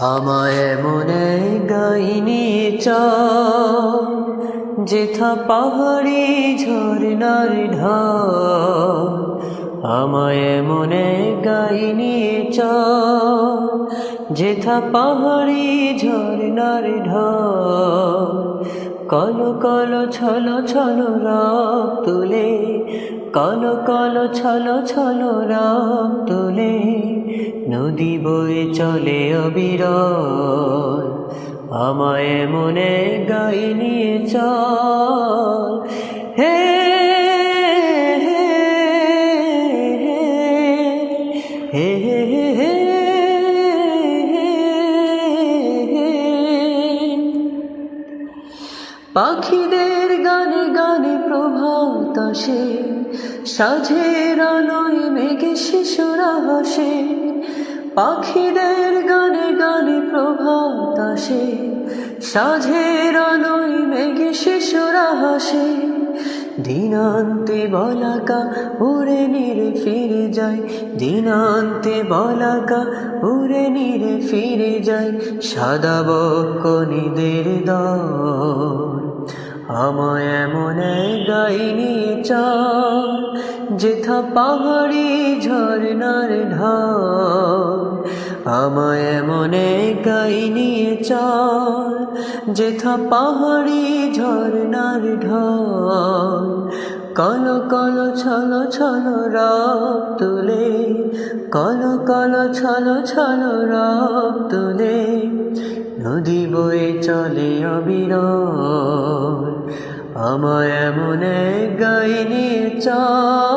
আমায় মনে গাইনি চল যেথা পাহাড়ি ঝরনার ঢল, আমায় মনে গাইনি চল যেথা পাহাড়ি ঝরনার ঢল, কল কল ছল ছল রাগ তুলে, কল কল ছল ছল রাগ তুলে। নদী বয়ে চলে অবিরল। আমায় মনে গাই নিয়ে চল। হে হে হে হে হে পাখিদের গানে গানে প্রভাত আসে। সাঝের আলোয় মেঘে শিশুরা হাসে পাখিদের গানে গানে প্রভাত আসে। সাঝের আলোয় মেঘে শিশুরা হাসে দিনান্তে বলাকা উড়ে নিরে ফিরে যায়। দিনান্তে বলাকা উড়ে নিরে ফিরে যায় সাদা বকনিদের দল আমায় এমন গাইনি চাল যেথা পাহাড়ি ঝরনার ঢাল। আমায় এমন গাইনি চাল যেথা পাহাড়ি ঝরনার ঢাল। কল কল ছল ছল রাগ তুলে, কল কল ছল ছল রাগ তুলে, নদী বয়ে চলে অবিরল আমায় এমন গাইনি চল।